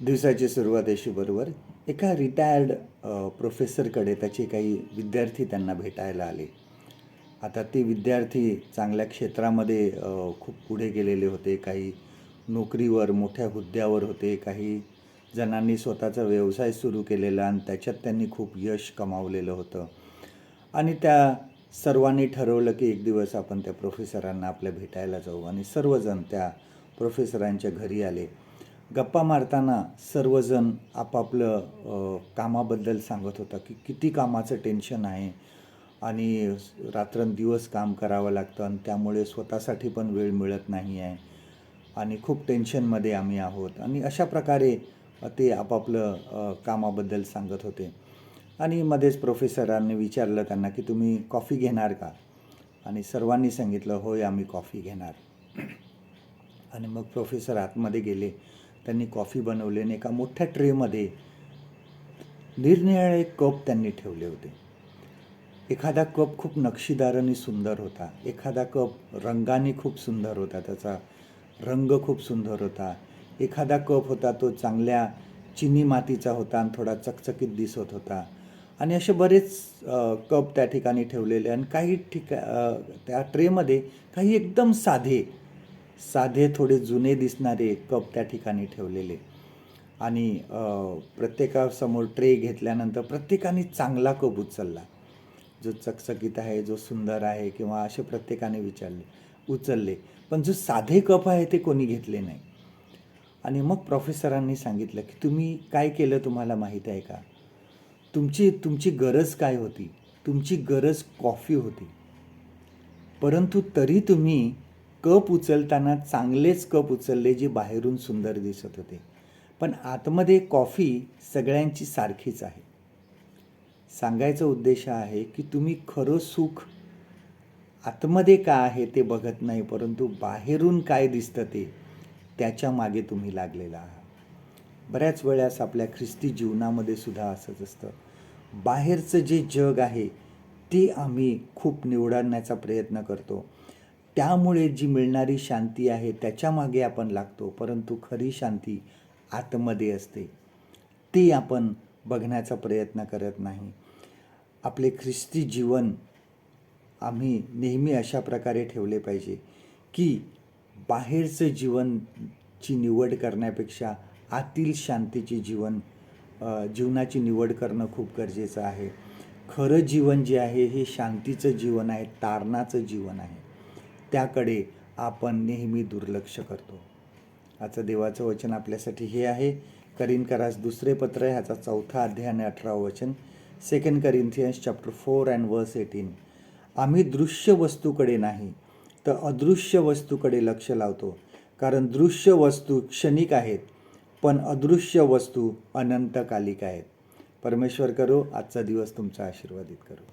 दिवसाची सुरुवात बरोबर एका रिटायर्ड प्रोफेसरकडे त्याचे काही विद्यार्थी त्यांना भेटायला आले. आता ते विद्यार्थी चांगल्या क्षेत्रामध्ये खूप पुढे गेलेले होते. काही नोकरीवर मोठ्या हुद्द्यावर होते. काही जणांनी स्वतःचा व्यवसाय सुरू केलेला आणि त्याच्यात त्यांनी खूप यश कमावलेलं होतं. आणि त्या सर्वांनी ठरवलं की एक दिवस आपण त्या प्रोफेसरांना आपल्या भेटायला जाऊ. आणि सर्वजण त्या प्रोफेसरांच्या घरी आले. गप्पा मारताना सर्वजण आपापलं कामाबद्दल सांगत होता की किती कामाचं टेन्शन आहे आणि रात्रंदिवस काम करावं लागतं आणि त्यामुळे स्वतःसाठी पण वेळ मिळत नाही आहे आणि खूप टेन्शनमध्ये आम्ही आहोत. आणि अशा प्रकारे ते आपापलं कामाबद्दल सांगत होते. आणि मध्येच प्रोफेसरांनी विचारलं त्यांना की तुम्ही कॉफी घेणार का? आणि सर्वांनी सांगितलं होय आम्ही कॉफी घेणार. आणि मग प्रोफेसर आतमध्ये गेले. त्यांनी कॉफी बनवली आणि एका मोठ्या ट्रेमध्ये निरनिराळे कप त्यांनी ठेवले होते. एखादा कप खूप नक्षीदार आणि सुंदर होता. एखादा कप रंगाने खूप सुंदर होता. त्याचा रंग खूप सुंदर होता. एखादा कप होता तो चांगल्या चिनी मातीचा होता आणि थोडा चकचकीत दिसत होता. आणि असे बरेच कप त्या ठिकाणी ठेवलेले आणि काही ठिका त्या ट्रेमध्ये काही एकदम साधे साधे थोडे जुने दिसणारे कप त्या ठिकाणी ठेवलेले. आणि प्रत्येकासमोर ट्रे घेतल्यानंतर प्रत्येकाने चांगला कप उचलला. जो चकचकीत आहे जो सुंदर आहे किंवा असे प्रत्येकाने विचारले उचलले. पण जो साधे कप आहे ते कोणी घेतले नाही. आणि मग प्रोफेसरांनी सांगितलं की तुम्ही काय केलं तुम्हाला माहीत आहे का? तुमची तुमची गरज काय होती? तुमची गरज कॉफी होती. परंतु तरी तुम्ही कप उचलताना चांगलेच कप उचलले जे बाहेरून सुंदर दिसत होते. पण आतमध्ये कॉफी सगळ्यांची सारखीच आहे. सांगायचा उद्देश आहे की तुम्ही खरं सुख आतमध्ये काय आहे ते बघत नाही परंतु बाहेरून काय दिसतं ते त्याच्यामागे तुम्ही लागलेला आहात. बऱ्याच वेळेस आपल्या ख्रिस्ती जीवनामध्ये सुद्धा असंच असतं. बाहेरचं जे जग आहे ते आम्ही खूप निवडण्याचा प्रयत्न करतो. त्यामुळे जी मिळणारी शांती आहे त्याच्यामागे आपण लागतो. परंतु खरी शांती आतमध्ये असते. ती आपण बघण्याचा प्रयत्न करत नाही. आपले ख्रिस्ती जीवन आम्ही नेहमी अशा प्रकारे ठेवले पाहिजे की बाहेरचं जीवनची निवड करण्यापेक्षा आतील शांतीची जीवन जीवनाची निवड करणं खूप गरजेचं आहे. खरं जीवन जे आहे हे शांतीचं जीवन आहे तारणाचं जीवन आहे. त्याकडे आपण नेहमी दुर्लक्ष करतो. आजचं देवाचं वचन आपल्यासाठी हे आहे. करीन करास दुसरे पत्र आहे. ह्याचा चौथा अध्याय आणि अठरावं वचन. Second Corinthians chapter four and verse eighteen आम्ही दृश्य वस्तूकडे नाही तर अदृश्य वस्तूकडे लक्ष लावतो. कारण दृश्य वस्तू क्षणिक आहेत पण अदृश्य वस्तू अनंतकालिक आहेत. परमेश्वर करो आजचा दिवस तुमचा आशीर्वादित करो.